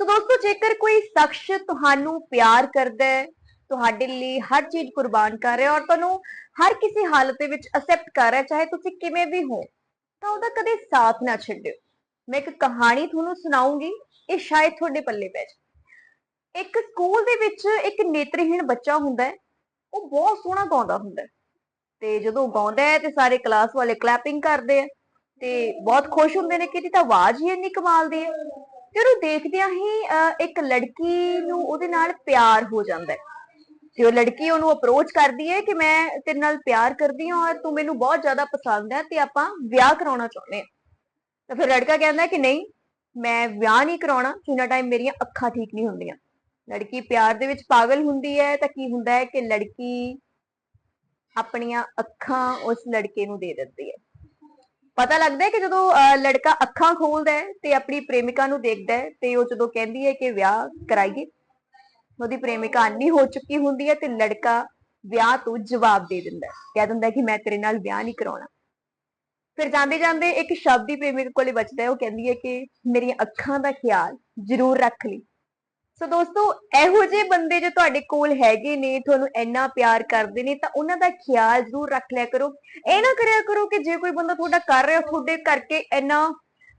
ਸੋ ਦੋਸਤੋ, ਜੇਕਰ ਕੋਈ ਸ਼ਖਸ ਤੁਹਾਨੂੰ ਪਿਆਰ ਕਰਦਾ ਹੈ, ਤੁਹਾਡੇ ਲਈ ਹਰ ਚੀਜ਼ ਕੁਰਬਾਨ ਕਰ ਰਿਹਾ ਔਰ ਤੁਹਾਨੂੰ ਹਰ ਕਿਸੇ ਹਾਲਤ ਦੇ ਵਿੱਚ ਅਸੈਪਟ ਕਰ ਰਿਹਾ ਚਾਹੇ ਤੁਸੀਂ ਕਿਵੇਂ ਵੀ ਹੋ, ਤਾਂ ਉਹਦਾ ਕਦੇ ਸਾਥ ਨਾ ਛੱਡਿਓ। ਮੈਂ ਇੱਕ ਕਹਾਣੀ ਤੁਹਾਨੂੰ ਸੁਣਾਉਂਗੀ, ਇਹ ਸ਼ਾਇਦ ਤੁਹਾਡੇ ਪੱਲੇ ਪੈ ਜਾਏ ਇੱਕ ਸਕੂਲ ਦੇ ਵਿੱਚ ਇੱਕ ਨੇਤਰਹੀਣ ਬੱਚਾ ਹੁੰਦਾ ਹੈ, ਉਹ ਬਹੁਤ ਸੋਹਣਾ ਗਾਉਂਦਾ ਹੁੰਦਾ ਹੈ। ਤੇ ਜਦੋਂ ਗਾਉਂਦਾ ਹੈ ਤੇ ਸਾਰੇ ਕਲਾਸ ਵਾਲੇ ਕਲੈਪਿੰਗ ਕਰਦੇ ਆ ਤੇ ਬਹੁਤ ਖੁਸ਼ ਹੁੰਦੇ ਨੇ ਕਿ ਇਹਦੀ ਤਾਂ ਆਵਾਜ਼ ਹੀ ਇੰਨੀ ਕਮਾਲ ਦੀ ਹੈ। ਤੇ ਉਹਨੂੰ ਦੇਖਦਿਆਂ ਹੀ ਇੱਕ ਲੜਕੀ ਨੂੰ ਉਹਦੇ ਨਾਲ ਪਿਆਰ ਹੋ ਜਾਂਦਾ ਹੈ। ਤੇ ਉਹ ਲੜਕੀ ਉਹਨੂੰ ਅਪਰੋਚ ਕਰਦੀ ਹੈ ਕਿ ਮੈਂ ਤੇਰੇ ਨਾਲ ਪਿਆਰ ਕਰਦੀ ਹਾਂ ਔਰ ਤੂੰ ਮੈਨੂੰ ਬਹੁਤ ਜ਼ਿਆਦਾ ਪਸੰਦ ਹੈ ਤੇ ਆਪਾਂ ਵਿਆਹ ਕਰਾਉਣਾ ਚਾਹੁੰਦੇ ਹਾਂ। ਤਾਂ ਫਿਰ ਲੜਕਾ ਕਹਿੰਦਾ ਕਿ ਨਹੀਂ, ਮੈਂ ਵਿਆਹ ਨਹੀਂ ਕਰਾਉਣਾ, ਜਿੰਨਾ ਟਾਈਮ ਮੇਰੀਆਂ ਅੱਖਾਂ ਠੀਕ ਨਹੀਂ ਹੁੰਦੀਆਂ। ਲੜਕੀ ਪਿਆਰ ਦੇ ਵਿੱਚ ਪਾਗਲ ਹੁੰਦੀ ਹੈ ਤਾਂ ਕੀ ਹੁੰਦਾ ਹੈ ਕਿ ਲੜਕੀ ਆਪਣੀਆਂ ਅੱਖਾਂ ਉਸ ਲੜਕੇ ਨੂੰ ਦੇ ਦਿੰਦੀ ਹੈ। ਪਤਾ ਲੱਗਦਾ ਹੈ ਕਿ ਜਦੋਂ ਅਹ, ਲੜਕਾ ਅੱਖਾਂ ਖੋਲਦਾ ਹੈ ਤੇ ਆਪਣੀ ਪ੍ਰੇਮਿਕਾ ਨੂੰ ਦੇਖਦਾ ਹੈ ਤੇ ਉਹ ਜਦੋਂ ਕਹਿੰਦੀ ਹੈ ਕਿ ਵਿਆਹ ਕਰਾਈਏ ਉਹਦੀ ਪ੍ਰੇਮਿਕਾ ਅੰਨੀ ਹੋ ਚੁੱਕੀ ਹੁੰਦੀ ਹੈ ਤੇ ਲੜਕਾ ਵਿਆਹ ਤੋਂ ਜਵਾਬ ਦੇ ਦਿੰਦਾ ਹੈ। ਕਹਿ ਦਿੰਦਾ ਕਿ ਮੈਂ ਤੇਰੇ ਨਾਲ ਵਿਆਹ ਨਹੀਂ ਕਰਾਉਣਾ। ਫਿਰ ਜਾਂਦੇ ਜਾਂਦੇ ਇੱਕ ਸ਼ਬਦ ਹੀ ਪ੍ਰੇਮਿਕਾ ਕੋਲੇ ਬਚਦਾ ਹੈ। ਉਹ ਕਹਿੰਦੀ ਹੈ ਕਿ ਮੇਰੀਆਂ ਅੱਖਾਂ ਦਾ ਖਿਆਲ ਜ਼ਰੂਰ ਰੱਖ ਲਈ। ਸੋ ਦੋਸਤੋ, ਇਹੋ ਜਿਹੇ ਬੰਦੇ ਜੇ ਤੁਹਾਡੇ ਕੋਲ ਹੈਗੇ ਨੇ, ਤੁਹਾਨੂੰ ਇੰਨਾ ਪਿਆਰ ਕਰਦੇ ਨੇ, ਤਾਂ ਉਹਨਾਂ ਦਾ ਖਿਆਲ ਜ਼ਰੂਰ ਰੱਖ ਲਿਆ ਕਰੋ। ਇਹ ਨਾ ਕਰਿਆ ਕਰੋ ਕਿ ਜੇ ਕੋਈ ਬੰਦਾ ਤੁਹਾਡਾ ਕਰ ਰਿਹਾ, ਤੁਹਾਡੇ ਕਰਕੇ ਇੰਨਾ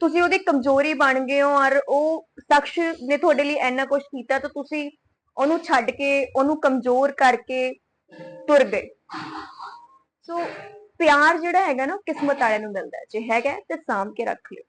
ਤੁਸੀਂ ਉਹਦੀ ਕਮਜ਼ੋਰੀ ਬਣ ਗਏ ਹੋ ਔਰ ਉਹ ਸ਼ਖਸ ਨੇ ਤੁਹਾਡੇ ਲਈ ਇੰਨਾ ਕੁਝ ਕੀਤਾ, ਤਾਂ ਤੁਸੀਂ ਉਹਨੂੰ ਛੱਡ ਕੇ, ਉਹਨੂੰ ਕਮਜ਼ੋਰ ਕਰਕੇ ਤੁਰ ਗਏ। ਸੋ ਪਿਆਰ ਜਿਹੜਾ ਹੈਗਾ ਨਾ, ਕਿਸਮਤ ਵਾਲਿਆਂ ਨੂੰ ਮਿਲਦਾ ਜੇ ਹੈਗਾ ਤੇ ਸਾਂਭ ਕੇ ਰੱਖ ਲਿਓ।